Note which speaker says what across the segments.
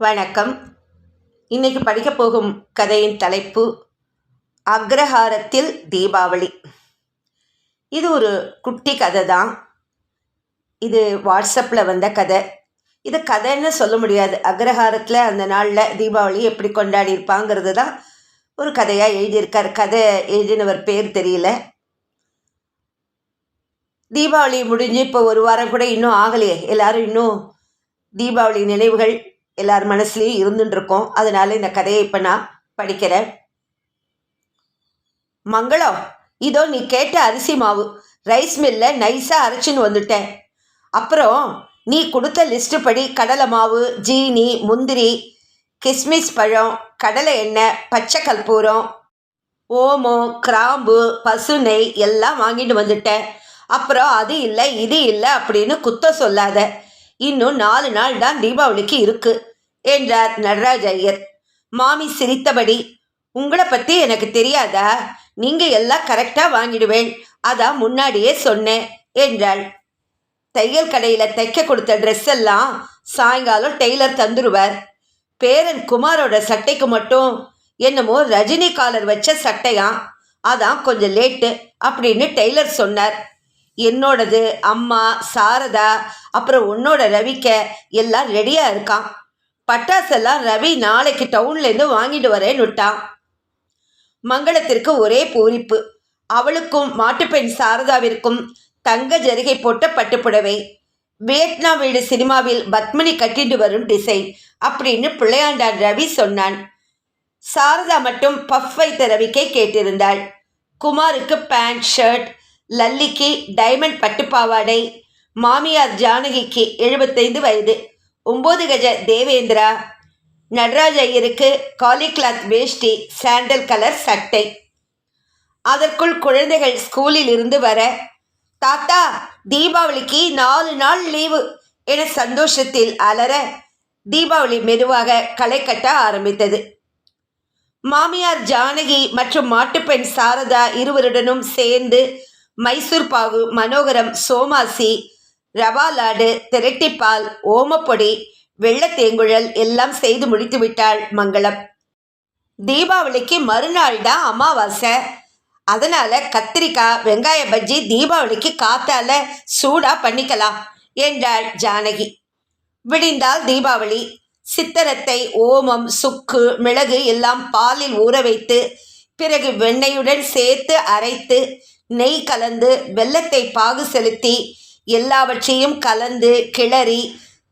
Speaker 1: வணக்கம். இன்னைக்கு படிக்க போகும் கதையின் தலைப்பு அக்ரஹாரத்தில் தீபாவளி. இது ஒரு குட்டி கதை தான் இது வாட்ஸ்அப்பில் வந்த கதை. இது கதைன்னு சொல்ல முடியாது. அக்ரஹாரத்தில் அந்த நாளில் தீபாவளி எப்படி கொண்டாடி இருப்பாங்கிறது தான் ஒரு கதையாக எழுதியிருக்கார். கதை எழுதினவர் பேர் தெரியல. தீபாவளி முடிஞ்சு இப்போ ஒரு வாரம் கூட இன்னும் ஆகலையே. எல்லாரும் இன்னும் தீபாவளி நினைவுகள் எல்லார் மனசுலேயும் இருந்துட்டு இருக்கோம் அதனால இந்த கதையை இப்போ நான் படிக்கிறேன். மங்களம் இதோ நீ கேட்ட அரிசி மாவு. ரைஸ் மில்ல நைஸாக அரைச்சின்னு வந்துட்டேன். அப்புறம் நீ கொடுத்த லிஸ்ட்டு படி கடலை மாவு ஜீனி முந்திரி கிஸ்மிஸ் பழம் கடலை எண்ணெய் பச்சை கற்பூரம் ஓமம் கிராம்பு பசு நெய் எல்லாம் வாங்கிட்டு வந்துட்டேன். அப்புறம் அது இல்லை இது இல்லை அப்படின்னு குத்த சொல்லாத. இன்னும் நாலு நாள் தான் தீபாவளிக்கு இருக்கு என்றார் நடராஜ ஐயர். மாமி சிரித்தபடி உங்களை பற்றி எனக்கு தெரியாதா? நீங்கள் எல்லாம் கரெக்டாக வாங்கிடுவேன். அதான் முன்னாடியே சொன்னேன் என்றாள். தையல் கடையில் தைக்க கொடுத்த ட்ரெஸ் எல்லாம் சாயங்காலம் டெய்லர் தந்துருவார். பேரன் குமாரோட சட்டைக்கு மட்டும் என்னமோ ரஜினி காலர் வச்ச சட்டையாம் அதான் கொஞ்சம் லேட்டு அப்படின்னு டெய்லர் சொன்னார். என்னோடது அம்மா சாரதா அப்புறம் உன்னோட ரவிக்க எல்லாம் ரெடியாக இருக்கான். பட்டாசெல்லாம் ரவி நாளைக்கு டவுன்லேருந்து வாங்கிட்டு வரேன்னு விட்டான். மங்களத்திற்கு ஒரே பூரிப்பு. அவளுக்கும் மாட்டுப்பெண் சாரதாவிற்கும் தங்க ஜரிகை போட்ட பட்டுப்புடவை. வியட்நாம் வீடு சினிமாவில் பத்மினி கட்டிட்டு வரும் டிசைன் அப்படின்னு பிள்ளையாண்டான் ரவி சொன்னான். சாரதா மட்டும் பஃப் வைத்த ரவிக்கை கேட்டிருந்தாள். குமாருக்கு பேண்ட் ஷர்ட் லல்லிக்கு டைமண்ட் பட்டுப்பாவாடை. மாமியார் ஜானகிக்கு எழுபத்தைந்து வயது. ஒம்பது கஜ தேவேந்திரா. நடராஜ ஐயருக்கு காலிகிளாத் வேஷ்டி சாண்டல் கலர் சட்டை. அதற்குள் குழந்தைகள் ஸ்கூலில் இருந்து வர தாத்தா தீபாவளிக்கு நாலு நாள் லீவு என சந்தோஷத்தில் அலற தீபாவளி மெதுவாக களை கட்ட ஆரம்பித்தது. மாமியார் ஜானகி மற்றும் மாட்டுப்பெண் சாரதா இருவருடனும் சேர்ந்து மைசூர் பாகு மனோகரம் சோமாசி ரவா லாடு திரட்டிப்பால் ஓமப்பொடி வெள்ளத்தேங்குழல் எல்லாம் செய்து முடித்து விட்டாள் மங்களம். தீபாவளிக்கு மறுநாள் தான் அமாவாசை. அதனால கத்திரிக்காய் வெங்காய பஜ்ஜி தீபாவளிக்கு காத்தால சூடா பண்ணிக்கலாம் என்றாள் ஜானகி. விடிந்தால் தீபாவளி. சித்தரத்தை ஓமம் சுக்கு மிளகு எல்லாம் பாலில் ஊற வைத்து பிறகு வெண்ணெயுடன் சேர்த்து அரைத்து நெய் கலந்து வெல்லத்தை பாகு செலுத்தி எல்லாவற்றையும் கலந்து கிளறி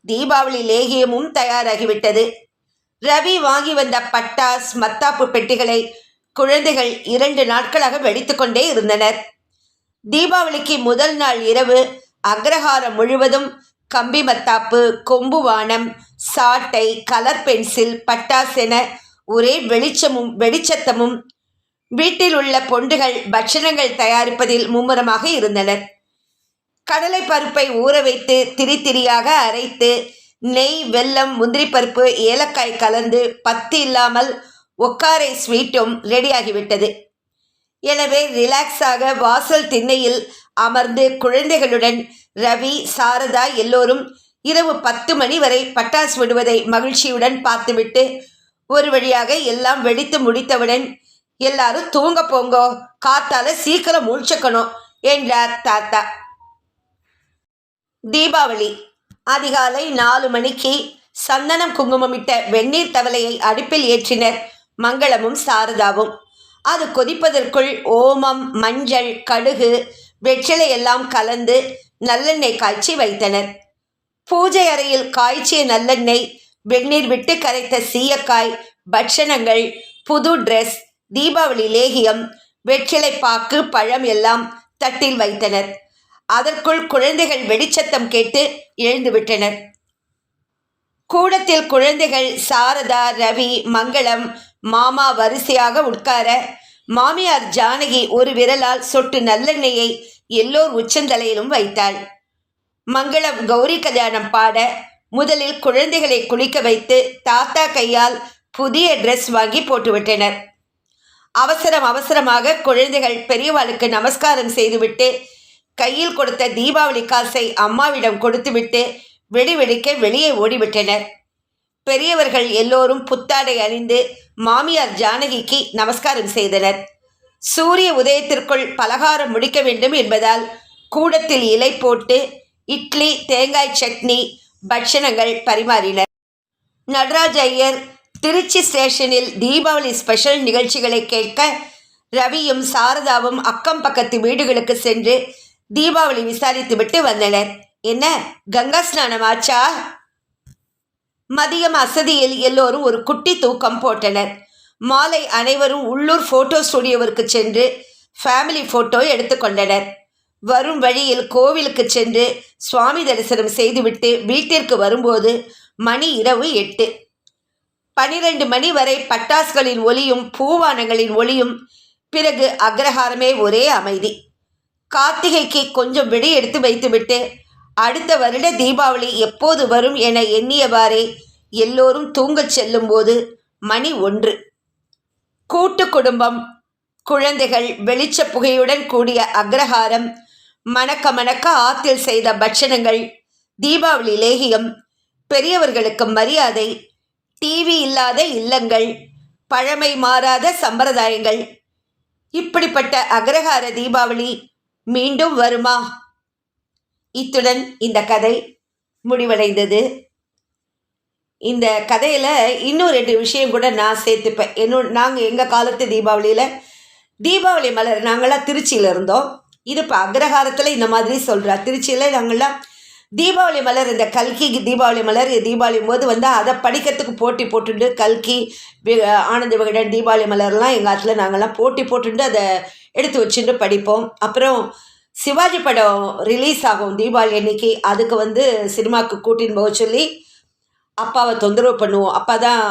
Speaker 1: தீபாவளி லேகியமும் தயாராகிவிட்டது. ரவி வாங்கி வந்த பட்டாஸ் மத்தாப்பு பெட்டிகளை குழந்தைகள் இரண்டு நாட்களாக வெடித்து கொண்டே இருந்தனர். தீபாவளிக்கு முதல் நாள் இரவு அக்ரஹாரம் முழுவதும் கம்பி மத்தாப்பு கொம்பு வானம் சாட்டை கலர் பென்சில் பட்டாஸ் என ஒரே வெளிச்சமும் வெளிச்சத்தமும் வீட்டில் உள்ள பொண்டுகள் பட்சணங்கள் தயாரிப்பதில் மும்முரமாக இருந்தனர். கடலை பருப்பை ஊற வைத்து திரி திரியாக அரைத்து நெய் வெல்லம் முந்திரி பருப்பு ஏலக்காய் கலந்து பத்து இல்லாமல் ஒக்காரை ஸ்வீட்டும் ரெடியாகிவிட்டது. எனவே ரிலாக்ஸாக வாசல் திண்ணையில் அமர்ந்து குழந்தைகளுடன் ரவி சாரதா எல்லோரும் இரவு பத்து மணி வரை பட்டாசு விடுவதை மகிழ்ச்சியுடன் பார்த்துவிட்டு ஒரு வழியாக எல்லாம் வெடித்து முடித்தவுடன் எல்லாரும் தூங்க போங்கோ. காத்தால சீக்கிரம் முழிச்சுக்கணும் என்றார் தாத்தா. தீபாவளி. அதிகாலை நாலு மணிக்கு சந்தனம் குங்குமமிட்ட வெந்நீர் தவளையை அடுப்பில் ஏற்றினர் மங்களமும் சாரதாவும். அது கொதிப்பதற்குள் ஓமம் மஞ்சள் கடுகு வெற்றிலை எல்லாம் கலந்து நல்லெண்ணெய் காய்ச்சி வைத்தனர். பூஜை அறையில் காய்ச்சிய நல்லெண்ணெய் வெந்நீர் விட்டு கரைத்த சீயக்காய் பட்சணங்கள் புது ட்ரெஸ் தீபாவளி லேகியம் வெற்றிலை பாக்கு பழம் எல்லாம் தட்டில் வைத்தனர். அதற்குள் குழந்தைகள் வெடிச்சத்தம் கேட்டு எழுந்துவிட்டனர் கூடத்தில் குழந்தைகள் சாரதா ரவி மங்களம் மாமா வரிசையாக உட்கார மாமியார் ஜானகி ஒரு விரலால் சொட்டு நல்லெண்ணெயை எல்லோர் உச்சந்தலையிலும் வைத்தாள். மங்களம் கௌரி கல்யாணம் பாட முதலில் குழந்தைகளை குளிக்க வைத்து தாத்தா கையால் புதிய ட்ரெஸ் வாங்கி போட்டுவிட்டனர். அவசரம் அவசரமாக குழந்தைகள் பெரியவாளுக்கு நமஸ்காரம் செய்துவிட்டு கையில் கொடுத்த தீபாவளி காசை அம்மாவிடம் கொடுத்துவிட்டு வெடி வெடிக்க வெளியே ஓடிவிட்டனர். பெரியவர்கள் எல்லோரும் புத்தாடை அணிந்து மாமியார் ஜானகிக்கு நமஸ்காரம் செய்தனர். சூரிய உதயத்திற்குள் பலகாரம் முடிக்க வேண்டும் என்பதால் கூடத்தில் இலை போட்டு இட்லி தேங்காய் சட்னி பட்சணங்கள் பரிமாறினர். நடராஜ் ஐயர் திருச்சி ஸ்டேஷனில் தீபாவளி ஸ்பெஷல் நிகழ்ச்சிகளை கேட்க ரவியும் சாரதாவும் அக்கம் பக்கத்து வீடுகளுக்கு சென்று தீபாவளி விசாரித்துவிட்டு வந்தனர். என்ன கங்கா ஸ்நானம் ஆச்சா? மதியம் அசதியில் எல்லோரும் ஒரு குட்டி தூக்கம் போட்டனர். மாலை அனைவரும் உள்ளூர் ஃபோட்டோ ஸ்டுடியோவிற்கு சென்று ஃபேமிலி ஃபோட்டோ எடுத்துக்கொண்டனர் வரும் வழியில் கோவிலுக்கு சென்று சுவாமி தரிசனம் செய்துவிட்டு வீட்டிற்கு வரும்போது மணி இரவு எட்டு. பனிரெண்டு மணி வரை பட்டாசுகளின் ஒலியும் பூவானங்களின் ஒளியும் பிறகு அக்ரஹாரமே ஒரே அமைதி. கார்த்திகைக்கு கொஞ்சம் வெடி எடுத்து வைத்துவிட்டு அடுத்த வருட தீபாவளி எப்போது வரும் என எண்ணியவாறே எல்லோரும் தூங்கச் செல்லும்போது மணி ஒன்று. கூட்டு குடும்பம் குழந்தைகள் வெளிச்ச புகையுடன் கூடிய அக்ரஹாரம் மணக்க மணக்க ஆத்தில் செய்த பட்சணங்கள் தீபாவளி லேகியம் பெரியவர்களுக்கு மரியாதை டிவி இல்லாத இல்லங்கள் பழமை மாறாத சம்பிரதாயங்கள். இப்படிப்பட்ட அக்ரஹார தீபாவளி மீண்டும் வருமா? இத்துடன் இந்த கதை முடிவடைந்தது. இந்த கதையில் இன்னும் ரெண்டு விஷயம் கூட நான் சேர்த்துப்பேன். என்னோட நாங்கள் எங்கள் காலத்து தீபாவளியில் தீபாவளி மலர் நாங்களாம் திருச்சியில் இருந்தோம். இது இப்போ அக்ரஹாரத்தில் இந்த மாதிரி சொல்கிறா திருச்சியில் நாங்களாம் தீபாவளி மலர் இந்த கல்கி தீபாவளி மலர் தீபாவளி போது வந்து அதை படிக்கிறதுக்கு போட்டி போட்டுண்டு கல்கி ஆனந்த விகடன் தீபாவளி மலர்லாம் எங்கள் ஆற்றுல நாங்கள்லாம் போட்டி போட்டுண்டு அதை எடுத்து வச்சுட்டு படிப்போம். அப்புறம் சிவாஜி படம் ரிலீஸ் ஆகும் தீபாவளி அன்னைக்கு. அதுக்கு வந்து சினிமாவுக்கு கூட்டின்னு போக சொல்லி அப்பாவை தொந்தரவு பண்ணுவோம். அப்பா தான்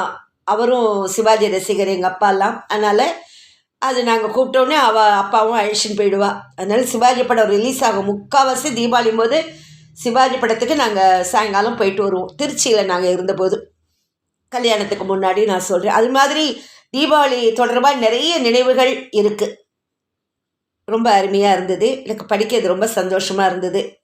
Speaker 1: அவரும் சிவாஜி ரசிகர் எங்கள் அப்பாலாம். அதனால் அது நாங்கள் கூப்பிட்டோன்னே அவள் அப்பாவும் அழிச்சின்னு போயிடுவா. அதனால சிவாஜி படம் ரிலீஸ் ஆகும். முக்கால்வாசி தீபாவளி போது சிவாஜி படத்துக்கு நாங்கள் சாயங்காலம் போயிட்டு வருவோம். திருச்சியில் நாங்கள் இருந்தபோது. கல்யாணத்துக்கு முன்னாடி நான் சொல்கிறேன் அது மாதிரி தீபாவளி தொடர்பாக நிறைய நினைவுகள் இருக்குது ரொம்ப அருமையாக இருந்தது. எனக்கு படிக்கிறது ரொம்ப சந்தோஷமாக இருந்தது.